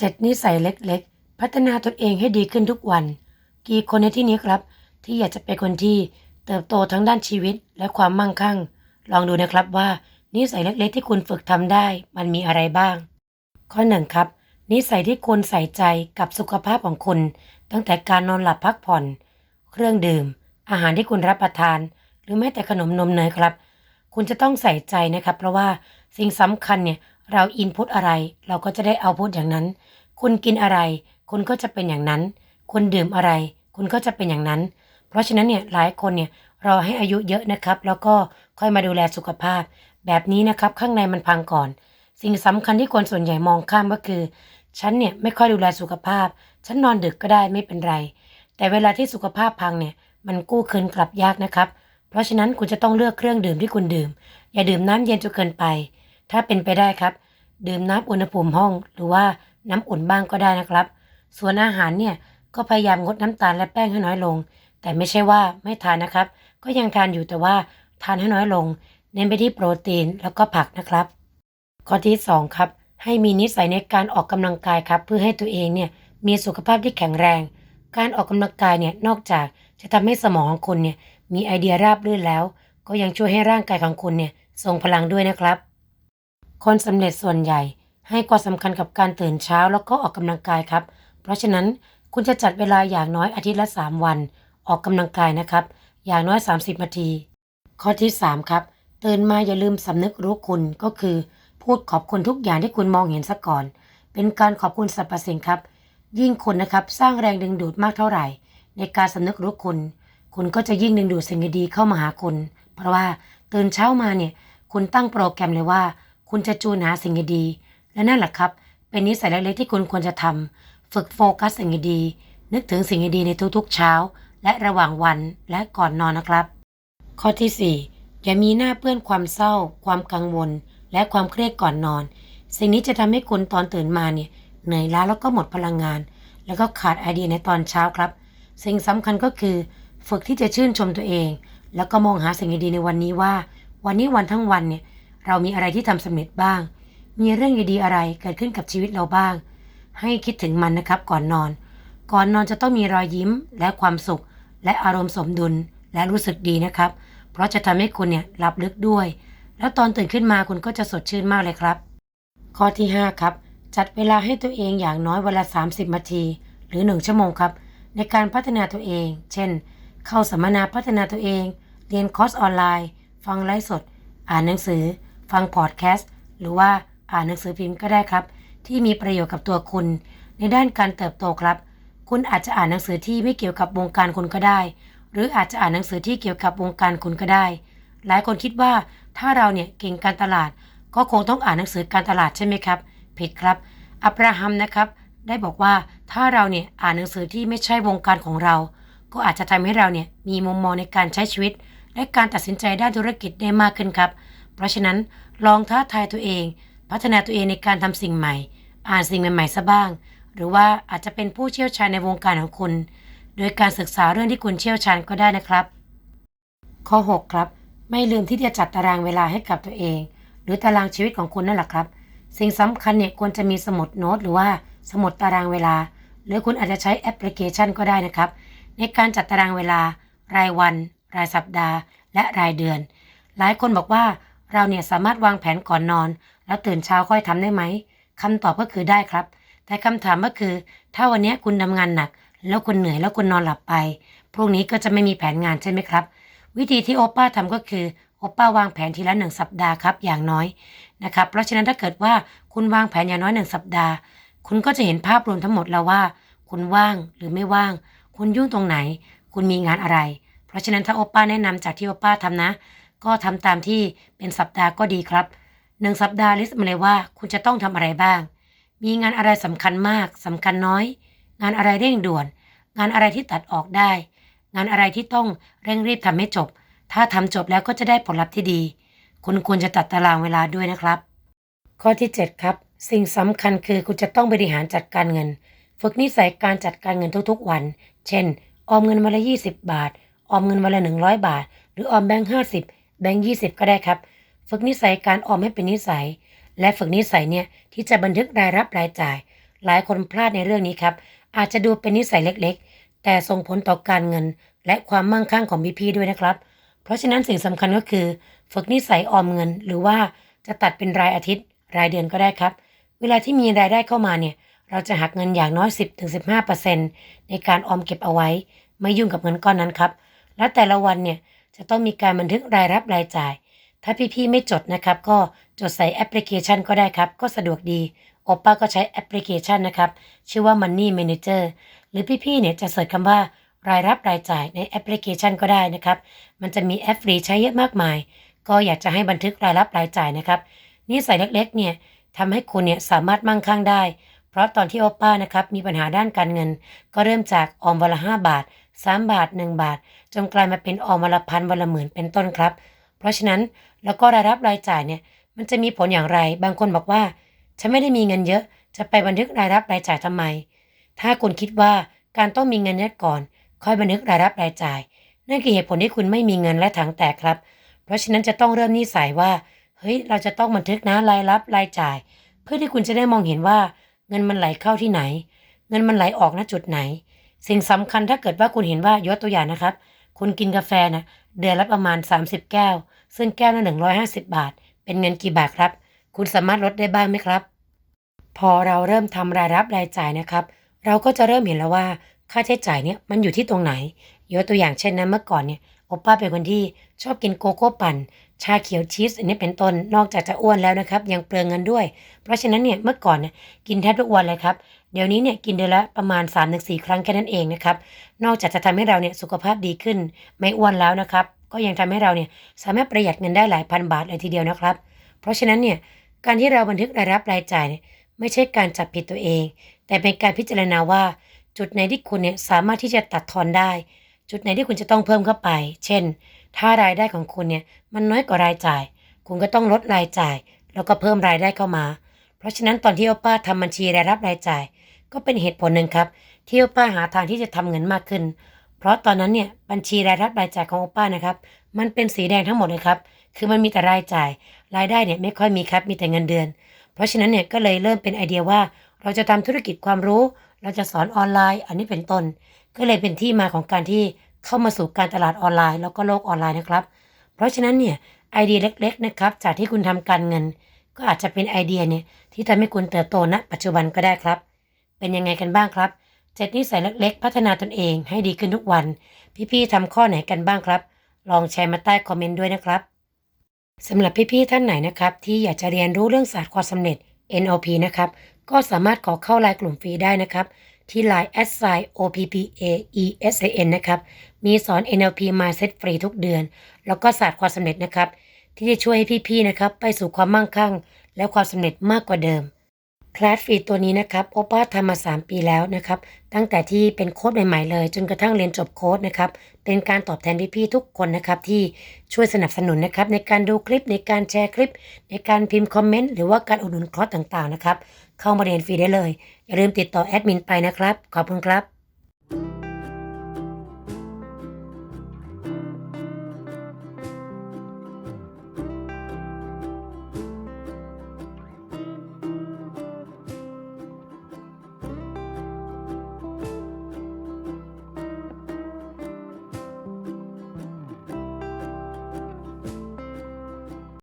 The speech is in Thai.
7นิสัยเล็กๆ พัฒนาตนเองให้ดีขึ้นทุกวัน กี่คนในที่นี้ครับ ที่อยากจะเป็นคนที่เติบโตทั้งด้านชีวิตและความมั่งคั่ง ลองดูนะครับว่านิสัยเล็กๆ ที่คุณฝึกทำได้ มันมีอะไรบ้าง ข้อหนึ่งครับ นิสัยที่คุณใส่ใจกับสุขภาพของคุณ ตั้งแต่การนอนหลับพักผ่อน เครื่องดื่ม อาหารที่คุณรับประทาน หรือแม้แต่ขนมนมเนยครับ คุณจะต้องใส่ใจนะครับ เพราะว่าสิ่งสำคัญเนี่ยเราอินพุตอะไร เราก็จะได้เอาพุตอย่างนั้น คุณกินอะไรคุณก็จะเป็นอย่างนั้นคุณดื่มอะไรคุณก็จะเป็นอย่างนั้น เพราะฉะนั้นเนี่ยหลายคนเนี่ยรอให้อายุเยอะนะครับ แล้วก็ค่อยมาดูแลสุขภาพ แบบนี้นะครับข้างในมันพังก่อน สิ่งสำคัญที่คนส่วนใหญ่มองข้ามก็คือ ฉันเนี่ยไม่ค่อยดูแลสุขภาพ ฉันนอนดึกก็ได้ไม่เป็นไร แต่เวลาที่สุขภาพพังเนี่ยมันกู้คืนกลับยากนะครับ เพราะฉะนั้นคุณจะต้องเลือกเครื่องดื่มที่คุณดื่ม อย่าดื่มน้ำเย็นจนเกินไป ถ้าเป็นไปได้ครับ ดื่มน้ำอุณหภูมิห้องหรือว่า น้ำอุ่นบ้างก็ได้นะครับ ส่วนอาหารเนี่ยก็พยายามงดน้ำตาลและแป้งให้น้อยลง แต่ไม่ใช่ว่าไม่ทานนะครับ ก็ยังทานอยู่แต่ว่าทานให้น้อยลง เน้นไปที่โปรตีนแล้วก็ผักนะครับ ข้อที่สองครับ ให้มีนิสัยในการออกกำลังกายครับ เพื่อให้ตัวเองเนี่ยมีสุขภาพที่แข็งแรง การออกกำลังกายเนี่ยนอกจากจะทำให้สมองของคุณเนี่ยมีไอเดียราบรื่นแล้ว ก็ยังช่วยให้ร่างกายของคุณเนี่ยทรงพลังด้วยนะครับ คนสำเร็จส่วนใหญ่ ให้ความสำคัญกับการตื่นเช้าแล้วก็ออกกำลังกายครับ เพราะฉะนั้นคุณจะจัดเวลาอย่างน้อยอาทิตย์ละ 3 วัน ออกกำลังกายนะครับ อย่างน้อย 30 นาที ข้อที่ 3 ครับตื่นมาอย่าลืมสำนึกรู้คุณก็คือ พูดขอบคุณทุกอย่างที่คุณมองเห็นซะก่อน เป็นการขอบคุณสรรพสิ่งครับ ยิ่งคุณนะครับสร้างแรงดึงดูดมากเท่าไหร่ ในการสำนึกรู้คุณ คุณก็จะยิ่งดึงดูดสิ่งดีๆเข้ามาหาคุณ เพราะว่าตื่นเช้ามาเนี่ยคุณตั้งโปรแกรมเลยว่า คุณจะจูนหาสิ่งดีๆ และนั่นแหละครับ เป็นนิสัยเล็กๆที่คุณควรจะทำฝึกโฟกัสสิ่งดีๆนึกถึงสิ่งดีๆในทุกๆเช้า และระหว่างวันและก่อนนอนนะครับ ข้อที่ 4 อย่ามีหน้าเปื้อนความเศร้า ความกังวล และความเครียดก่อนนอน สิ่งนี้จะทำให้คุณตอนตื่นมาเนี่ยเหนื่อยล้าแล้วก็หมดพลังงาน แล้วก็ขาดไอเดียในตอนเช้าครับ สิ่งสำคัญก็คือ ฝึกที่จะชื่นชมตัวเอง แล้วก็มองหาสิ่งดีๆในวันนี้ว่า วันนี้วันทั้งวันเนี่ยเรามีอะไรที่ทำสำเร็จบ้าง มีเรื่องดีๆอะไรเกิดขึ้นกับชีวิตเราบ้าง ให้คิดถึงมันนะครับก่อนนอน ก่อนนอนจะต้องมีรอยยิ้มและความสุข และอารมณ์สมดุลและรู้สึกดีนะครับ เพราะจะทำให้คุณเนี่ยหลับลึกด้วย แล้วตอนตื่นขึ้นมาคุณก็จะสดชื่นมากเลยครับ ข้อที่ 5 ครับ จัดเวลาให้ตัวเองอย่างน้อยเวลา 30 นาที หรือ 1 ชั่วโมงครับ ในการพัฒนาตัวเอง เช่น เข้าสัมมนาพัฒนาตัวเอง เรียนคอร์สออนไลน์ ฟังไลฟ์สด อ่านหนังสือ ฟังพอดแคสต์หรือว่า อ่านหนังสือพิมพ์ก็ได้ครับ ที่มีประโยชน์กับตัวคุณ ในด้านการเติบโตครับ คุณอาจจะอ่านหนังสือที่ไม่เกี่ยวกับวงการคุณก็ได้ หรืออาจจะอ่านหนังสือที่เกี่ยวกับวงการคุณก็ได้ หลายคนคิดว่าถ้าเราเนี่ยเก่งการตลาด ก็คงต้องอ่านหนังสือการตลาดใช่ไหมครับผิดครับ อับราฮัมนะครับ ได้บอกว่าถ้าเราเนี่ยอ่านหนังสือที่ไม่ใช่วงการของเรา ก็อาจจะทำให้เราเนี่ยมีมุมมองในการใช้ชีวิต และการตัดสินใจด้านธุรกิจได้มากขึ้นครับ เพราะฉะนั้นลองท้าทายตัวเอง พัฒนาตัวเองในการทำสิ่งใหม่ อ่านสิ่งใหม่ๆซะบ้าง หรือว่าอาจจะเป็นผู้เชี่ยวชาญในวงการของคุณ โดยการศึกษาเรื่องที่คุณเชี่ยวชาญก็ได้นะครับ ข้อ 6 ครับ ไม่ลืมที่จะจัดตารางเวลาให้กับตัวเอง หรือตารางชีวิตของคุณนั่นแหละครับ สิ่งสำคัญเนี่ยควรจะมีสมุดโน้ตหรือว่าสมุดตารางเวลา หรือคุณอาจจะใช้แอปพลิเคชันก็ได้นะครับ ในการจัดตารางเวลา รายวัน รายสัปดาห์ และรายเดือน หลายคนบอกว่าเราเนี่ยสามารถวางแผนก่อนนอน แล้วตื่นเช้าค่อยทำได้ไหมคำตอบก็คือได้ครับ แต่คำถามก็คือ ถ้าวันนี้คุณทำงานหนัก แล้วคุณเหนื่อยแล้วคุณนอนหลับไป พรุ่งนี้ก็จะไม่มีแผนงานใช่ไหมครับ วิธีที่โอป้าทำก็คือโอป้าวางแผนทีละหนึ่งสัปดาห์ครับอย่างน้อยนะครับ เพราะฉะนั้นถ้าเกิดว่าคุณวางแผนอย่างน้อยหนึ่งสัปดาห์ คุณก็จะเห็นภาพรวมทั้งหมดแล้วว่า คุณว่างหรือไม่ว่าง คุณยุ่งตรงไหน คุณมีงานอะไร เพราะฉะนั้นถ้าโอป้าแนะนำจากที่โอป้าทำนะ ก็ทำตามที่เป็นสัปดาห์ก็ดีครับ หนึ่งสัปดาห์ลิสต์มาเลยว่าคุณจะต้องทำอะไรบ้าง มีงานอะไรสำคัญมากสำคัญน้อย งานอะไรเร่งด่วน งานอะไรที่ตัดออกได้ งานอะไรที่ต้องเร่งรีบทำให้จบ ถ้าทำจบแล้วก็จะได้ผลลัพธ์ที่ดี คุณควรจะตัดตารางเวลาด้วยนะครับ ข้อที่ 7 ครับ สิ่งสำคัญคือคุณจะต้องบริหารจัดการเงิน ฝึกนิสัยการจัดการเงินทุกๆวัน เช่น ออมเงินวันละ 20 บาท ออมเงินวันละ 100 บาท หรือออมแบงค์50 แบงค์20 ก็ได้ครับ ฝึกนิสัยการออมให้เป็นนิสัย และฝึกนิสัยเนี่ยที่จะบันทึกรายรับรายจ่าย หลายคนพลาดในเรื่องนี้ครับ อาจจะดูเป็นนิสัยเล็กๆ แต่ส่งผลต่อการเงิน และความมั่งคั่งของพี่ๆด้วยนะครับ เพราะฉะนั้นสิ่งสำคัญก็คือ ฝึกนิสัยออมเงิน หรือว่าจะตัดเป็นรายอาทิตย์ รายเดือนก็ได้ครับ เวลาที่มีรายได้เข้ามาเนี่ยเราจะหักเงินอย่างน้อย 10-15%ในการออมเก็บเอาไว้ ไม่ยุ่งกับเงินก้อนนั้นครับและแต่ละวันเนี่ยจะต้องมีการบันทึกรายรับรายจ่าย ถ้าพี่ๆไม่จดนะครับ ก็จดใส่แอปพลิเคชันก็ได้ครับ ก็สะดวกดีโอป้าก็ใช้แอปพลิเคชันนะครับ ชื่อว่า Money Manager หรือพี่ๆเนี่ยจะเสิร์ชคำว่ารายรับรายจ่ายในแอปพลิเคชันก็ได้นะครับ มันจะมีแอปฟรีใช้เยอะมากมาย ก็อยากจะให้บันทึกรายรับรายจ่ายนะครับนิสัยเล็กๆเนี่ยทำให้คุณเนี่ยสามารถมั่งคั่งได้ เพราะตอนที่โอป้านะครับมีปัญหาด้านการเงิน ก็เริ่มจากออมวันละ5บาท 3 บาท 1 บาท จนกลายมาเป็นออมวันละพันวันละหมื่นเป็นต้นครับ เพราะฉะนั้นแล้วก็รายรับรายจ่ายเนี่ยมันจะมีผลอย่างไร บางคนบอกว่า ฉันไม่ได้มีเงินเยอะ จะไปบันทึกรายรับรายจ่ายทำไม ถ้าคุณคิดว่าการต้องมีเงินเยอะก่อน ค่อยบันทึกรายรับรายจ่าย นั่นคือเหตุผลที่คุณไม่มีเงินและถังแตกครับ เพราะฉะนั้นจะต้องเริ่มนิสัยว่าเฮ้ยเราจะต้องบันทึกนะรายรับรายจ่าย เพื่อที่คุณจะได้มองเห็นว่า เงินมันไหลเข้าที่ไหน เงินมันไหลออกณจุดไหน สิ่งสำคัญถ้าเกิดว่าคุณเห็นว่ายกตัวอย่างนะครับ คุณกินกาแฟนะ เดือนละประมาณ 30 แก้ว ซึ่งแก้วละ150 บาท เป็นเงินกี่บาทครับ คุณสามารถลดได้บ้างไหมครับ พอเราเริ่มทำรายรับรายจ่ายนะครับ เราก็จะเริ่มเห็นแล้วว่าค่าใช้จ่ายเนี่ยมันอยู่ที่ตรงไหนยกตัวอย่างเช่นนะเมื่อก่อนเนี่ยโอป้าเป็นคนที่ชอบกินโกโก้ปั่น ชาเขียวชีสอันนี้เป็นต้นนอกจากจะอ้วนแล้วนะครับ ยังเปลืองเงินด้วย เพราะฉะนั้นเนี่ยเมื่อก่อนเนี่ยกินแทบทุกวันเลยครับเดี๋ยวนี้เนี่ยกินเดือนละประมาณ 3-4 ครั้งแค่นั้นเองนะครับนอกจากจะทำให้เราเนี่ยสุขภาพดีขึ้น ไม่อ้วนแล้วนะครับ ก็ยังทำให้เราเนี่ยสามารถประหยัดเงินได้หลายพันบาทเลยทีเดียวนะครับ เพราะฉะนั้นเนี่ยการที่เราบันทึกรายรับรายจ่ายเนี่ยไม่ใช่การจับผิดตัวเอง แต่เป็นการพิจารณาว่าจุดไหนที่คุณเนี่ยสามารถที่จะตัดทอนได้ จุดไหนที่คุณจะต้องเพิ่มเข้าไป เช่น ถ้ารายได้ของคุณเนี่ยมันน้อยกว่ารายจ่าย คุณก็ต้องลดรายจ่าย แล้วก็เพิ่มรายได้เข้ามา เพราะฉะนั้นตอนที่โอป้าทำบัญชีรายรับรายจ่าย ก็เป็นเหตุผลหนึ่งครับ ที่โอป้าหาทางที่จะทำเงินมากขึ้น เพราะตอนนั้นเนี่ยบัญชีรายรับรายจ่ายของโอป้านะครับ มันเป็นสีแดงทั้งหมดเลยครับ คือมันมีแต่รายจ่าย รายได้เนี่ยไม่ค่อยมีครับมีแต่เงินเดือน เพราะฉะนั้นเนี่ยก็เลยเริ่มเป็นไอเดียว่า เราจะทำธุรกิจความรู้ เราจะสอนออนไลน์ อันนี้เป็นต้น ก็เลยเป็นที่มาของการที่ เข้ามาสู่การตลาดออนไลน์ แล้วก็โลกออนไลน์นะครับ เพราะฉะนั้นเนี่ยไอเดียเล็ก ๆ นะครับ จากที่คุณทำการเงิน ก็อาจจะเป็นไอเดียเนี่ยที่ทำให้คุณเติบโตณปัจจุบันก็ได้ครับ เป็นยังไงกันบ้างครับเจ็ดนิสัยเล็ก ๆ พัฒนาตนเองให้ดีขึ้นทุกวัน พี่ๆทำข้อไหนกันบ้างครับ ลองแชร์มาใต้คอมเมนต์ด้วยนะครับสำหรับพี่ๆท่านไหนนะครับ ที่อยากจะเรียนรู้เรื่องศาสตร์ความสำเร็จ NLP นะครับ ก็สามารถขอเข้าไลน์กลุ่มฟรีได้นะครับ ที่ Line s i o p p a e s a n นะครับ มีสอน NLP Mindset ฟรีทุกเดือน แล้วก็ศาสตร์ความสำเร็จนะครับ ที่จะช่วยให้พี่ๆนะครับ ไปสู่ความมั่งคั่ง และความสำเร็จมากกว่าเดิม คลาสฟรีตัวนี้นะครับโอป้าทำมา 3 ปีแล้วนะครับ ตั้งแต่ที่เป็นโค้ดใหม่ๆเลย จนกระทั่งเรียนจบโค้ดนะครับ เป็นการตอบแทนพี่ๆทุกคนนะครับ ที่ช่วยสนับสนุนนะครับ ในการดูคลิปในการแชร์คลิป ในการพิมพ์คอมเมนต์หรือว่าการอุดหนุนคอร์สต่างๆนะครับ เข้ามาเรียนฟรีได้เลย อย่าลืมติดต่อแอดมินไปนะครับ ขอบคุณครับ